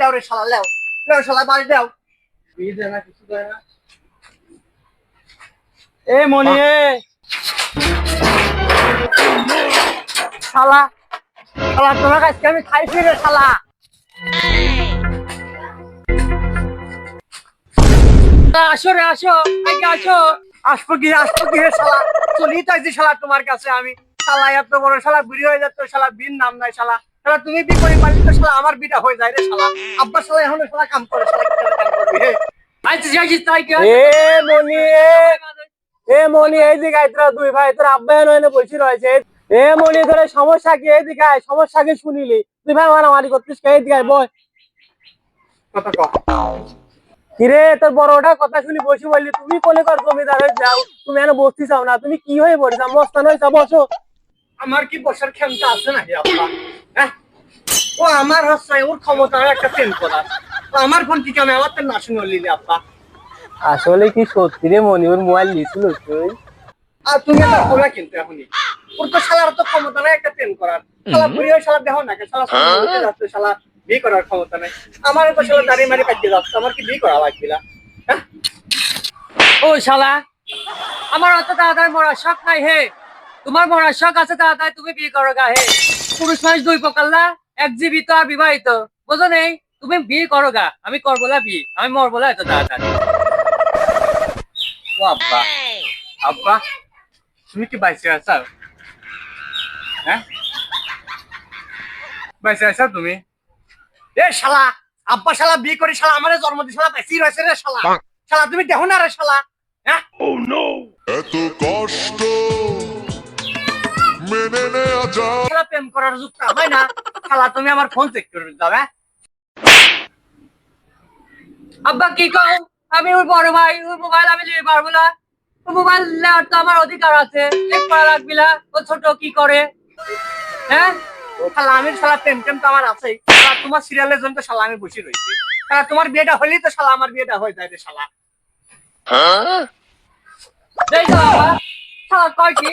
লেও রে শালা লেও। লেও শালা বাড়ি দেও। এ মনি এ। শালা শালা তোমার কাছে আমি খাইছি রে শালা। আসো রে আসো। আগে আসো। আসব কি আসব কি হে শালা? চলি তাইছি শালা তোমার কাছে আমি। শালা এত বড় শালা বুড়ি হয়ে যাচ্ছে শালা বিন নাম নাই শালা। তুমি বি করে? পারলি তো শালা আমার বিটা হয়ে যায় রে শালা। আব্বা শালা এখন শালা কাম করে শালা কি কাম করবি? হে। আইছি যাইছি তাই কি এ মনি এ মনি এই দিকে আয় তোরা দুই ভাই তোর আব্বা নয় বসে রয়েছে। এ মনি তোর সমস্যা কি? এই দিকে আয়, সমস্যা কি শুনিলি? তুই ভাই মারামারি করতিস কে? এই দিকে আয়, বয়। কথা কও কিরে তোর বড়টা কথা শুনি বসে বললি তুমি কোনে কর জমিদার হয়ে যাও তুমি এনে বসতে চাও না তুমি কি হয়ে পড়েছ? মস্তান হয়েছ বসো। আমার কি বসার ক্ষমতা আছে নাকি আব্বা? হ্যাঁ ও আমার হচ্ছে ওর ক্ষমতা একটা প্রেম করার। আমার ফোন কি কেন আমার তো না শুনে লিলি আব্বা। আসলে কি সত্যি রে মনি ওর মোবাইল লিছিল তুই? আর তুমি এটা বলে কিন্তু এখনই। ওর তো শালার তো ক্ষমতা নাই একটা প্রেম করার। শালা বুড়ি হয়ে শালা দেখো না শালা যাচ্ছে শালা বিয়ে করার ক্ষমতা নাই। আমার তো শালা দাঁড়িয়ে মারি কাটিয়ে যাচ্ছে আমার কি বিয়ে করা লাগবে না? হ্যাঁ? ও শালা আমার অত তাড়াতাড়ি মরার শখ নাই হে। তোমার মরার শখ আছে তাড়াতাড়ি তুমি বিয়ে করো গা হে। পুরুষ মানুষ দুই প্রকারলা এক জীবিত আর বিবাহিত। বোঝো নেই? তুমি বিয়ে করো গা আমি করব না বিয়ে আমি মরবো না এত তাড়াতাড়ি। ও আব্বা। আব্বা তুমি কি বাইসে আছো? হ্যাঁ? বাইসে আছো তুমি? এ শালা আব্বা শালা বিয়ে করে শালা আমারে জন্ম দিয়ে শালা বেশি রয়েছে রে শালা। শালা তুমি দেখো না রে শালা হ্যাঁ? এত কষ্ট মেনে নেওয়া যায়। শালা প্রেম করার যুগটা হয় না? শালা তুমি আমার ফোন চেক করে দাও হ্যাঁ? আব্বা কি কও? আমি ওর বড় ভাই ওর মোবাইল আমি নিতে পারব না। মোবাইল নেওয়ার তো আমার অধিকার আছে। এক করা লাগবি না ও ছোট কি করে? হ্যাঁ? শালা আমি শালা প্রেম টেম তো আমার আছেই। শালা তোমার সিরিয়ালের জন্য তো শালা আমি বসে রয়েছি। শালা তোমার বিয়েটা হলেই তো শালা আমার বিয়েটা হয়ে যায় রে শালা। বাবা শালা কয় কি?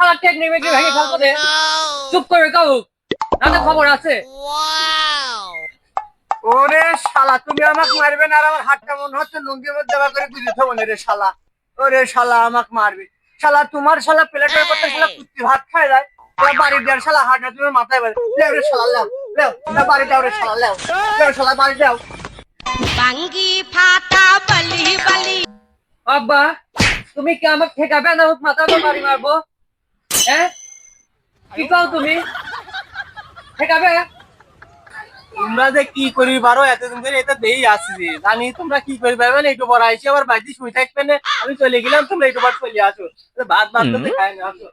মেকনিক ভেঙে ফেলব দে চুপ করে কাউ। তাতে খবর আছে। ওরে শালা তুমি আমাকে মারবে না আর আমার হাতটা মনে হচ্ছে লুঙ্গির মধ্যে দেওয়া করে বুঝে থাকব না রে শালা। ওরে শালা আমাকে মারবে। শালা তোমার শালা প্লেটের করতে শালা কুত্তি ভাত খায় যায়। বাড়ি দেওয়ার শালা হাটটা তুমি মাথায় বাড়ি লেও রে শালা লেও লেও না বাড়ি দাও রে শালা লেও। লেও শালা বাড়ি দাও। বাঙ্গি ফাটা বলি বলি। আব্বা তুমি কি আমাকে ঠেকাবে? না হোক মাথা তো বাড়ি মারবো। হ্যাঁ? কি কও তুমি? ঠেকাবে? তোমরা যে কি করবি পারো এতদিন ধরে এটা দেই আসছি জানি তোমরা কি করবি পারবে না একটু বড় আইসি আবার বাড়িতে শুই থাকবে না। আমি চলে গেলাম তোমরা একটু বার চলে আসো। ভাত ভাত তো খাই না আসো।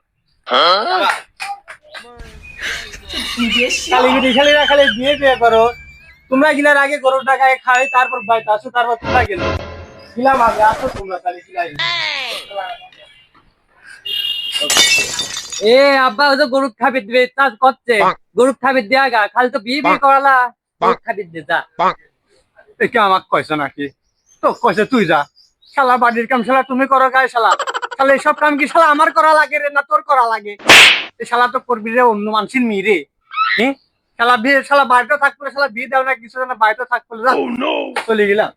খালি খালি না খালি বিয়ে বিয়ে করো। তোমরা গিলার আগে গরুর টাকায় খাই তারপর বাইতে আসো তারপর তোমরা গেলো। গিলাম আগে আসো তোমরা গিলাই। এ আব্বা ও তো গরু খাবি দিবে চাষ করছে। গরু খাবি দেয়া গা খালি তো বিয়ে বিয়ে করালা। গরু খাবি দে যা। একে আমাকে কইছে নাকি? তো কইছে তুই যা। শালা বাড়ির কাম শালা তুমি করো গায়ে শালা। শালা এসব কাম কি শালা আমার করা লাগে রে না তোর করা লাগে? শালা তো করবি রে অন্য মানুষের মেয়ে রে। হ্যাঁ শালা বিয়ে শালা বাড়িতে থাকব শালা বিয়ে দেও না কিছু না বাড়িতে থাকব যা। চলে গেলাম।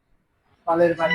পালের বাড়ি।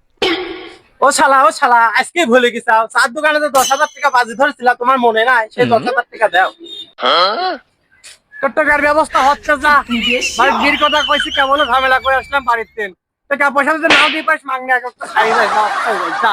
ও শালা ও শালা আজকে ভুলে গেছাও চার দোকানে তো দশ হাজার টাকা বাজি ধরেছিলাম তোমার মনে নাই? সেই দশ হাজার টাকা দাও। তোর টাকার ব্যবস্থা হচ্ছে যা। বাড়ির ভিড় কথা কইছি কেমন ঝামেলা করে আসলাম বাড়িতে টাকা পয়সা যদি নাও দিয়ে পাস মাংনা করতে খাই যায় যা।